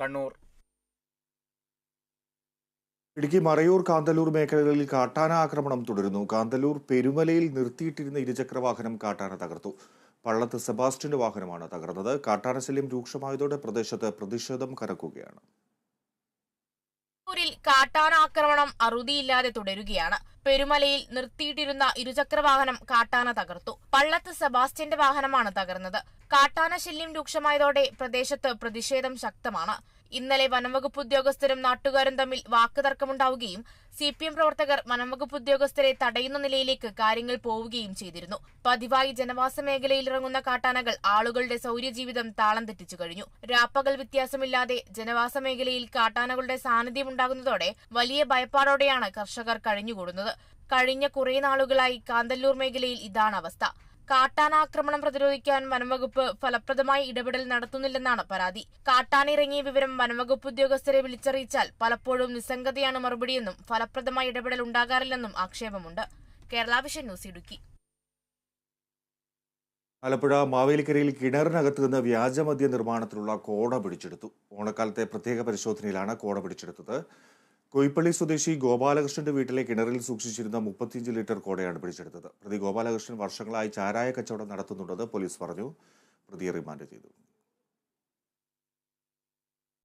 കണ്ണൂർ. ഇടുക്കി മറയൂർ കാന്തല്ലൂർ മേഖലകളിൽ കാട്ടാന ആക്രമണം തുടരുന്നു. കാന്തല്ലൂർ പെരുമലയിൽ നിർത്തിയിട്ടിരുന്ന ഇരുചക്ര വാഹനം കാട്ടാന തകർത്തു. പള്ളത്ത് സെബാസ്റ്റ്യന്റെ വാഹനമാണ് തകർന്നത്. കാട്ടാന ശല്യം രൂക്ഷമായതോടെ പ്രദേശത്ത് പ്രതിഷേധം കനക്കുകയാണ്. ൂരിൽ കാട്ടാനാക്രമണം അറുതിയില്ലാതെ തുടരുകയാണ്. പെരുമലയിൽ നിർത്തിയിട്ടിരുന്ന ഇരുചക്രവാഹനം കാട്ടാന തകർത്തു. പള്ളത്ത് സെബാസ്റ്റ്യന്റെ വാഹനമാണ് തകർന്നത്. കാട്ടാന ശല്യം രൂക്ഷമായതോടെ പ്രദേശത്ത് പ്രതിഷേധം ശക്തമാണ്. ഇന്നലെ വനംവകുപ്പ് ഉദ്യോഗസ്ഥരും നാട്ടുകാരും തമ്മിൽ വാക്കുതർക്കമുണ്ടാവുകയും സി പി എം പ്രവർത്തകർ വനംവകുപ്പ് ഉദ്യോഗസ്ഥരെ തടയുന്ന നിലയിലേക്ക് കാര്യങ്ങൾ പോവുകയും ചെയ്തിരുന്നു. പതിവായി ജനവാസ മേഖലയിൽ ഇറങ്ങുന്ന കാട്ടാനകൾ ആളുകളുടെ സൗര്യജീവിതം താളം തെറ്റിച്ചു കഴിഞ്ഞു. രാപ്പകൽ വ്യത്യാസമില്ലാതെ ജനവാസ മേഖലയിൽ കാട്ടാനകളുടെ സാന്നിധ്യം ഉണ്ടാകുന്നതോടെ വലിയ ഭയപ്പാടോടെയാണ് കർഷകർ കഴിഞ്ഞുകൂടുന്നത്. കഴിഞ്ഞ കുറേ നാളുകളായി കാന്തല്ലൂർ മേഖലയിൽ ഇതാണ് അവസ്ഥ. കാട്ടാനാക്രമണം പ്രതിരോധിക്കാൻ വനംവകുപ്പ് ഫലപ്രദമായി ഇടപെടൽ നടത്തുന്നില്ലെന്നാണ് പരാതി. കാട്ടാനിറങ്ങിയ വിവരം വനംവകുപ്പ് ഉദ്യോഗസ്ഥരെ വിളിച്ചറിയിച്ചാൽ പലപ്പോഴും നിസ്സംഗതയാണ് മറുപടിയെന്നും ഫലപ്രദമായി ഇടപെടൽ ഉണ്ടാകാറില്ലെന്നും ആക്ഷേപമുണ്ട്. Kerala vision news Idukki. Alappuzha മാവേലിക്കരയിൽ കിണറിനകത്ത് നിന്ന് വ്യാജമദ്യ നിർമ്മാണത്തിലുള്ള കോട പിടിച്ചെടുത്തു. ഓണക്കാലത്തെ പ്രത്യേക പരിശോധനയിലാണ് കോട പിടിച്ചെടുത്തത്. കൊയ്പ്പള്ളി സ്വദേശി ഗോപാലകൃഷ്ണന്റെ വീട്ടിലെ കിണറിൽ സൂക്ഷിച്ചിരുന്ന മുപ്പത്തിയഞ്ച് ലിറ്റർ കോടയാണ് പിടിച്ചെടുത്തത്. പ്രതി ഗോപാലകൃഷ്ണൻ വർഷങ്ങളായി ചാരായ കച്ചവടം നടത്തുന്നുണ്ടെന്ന് പോലീസ് പറഞ്ഞു. പ്രതിയെ റിമാൻഡ് ചെയ്തു.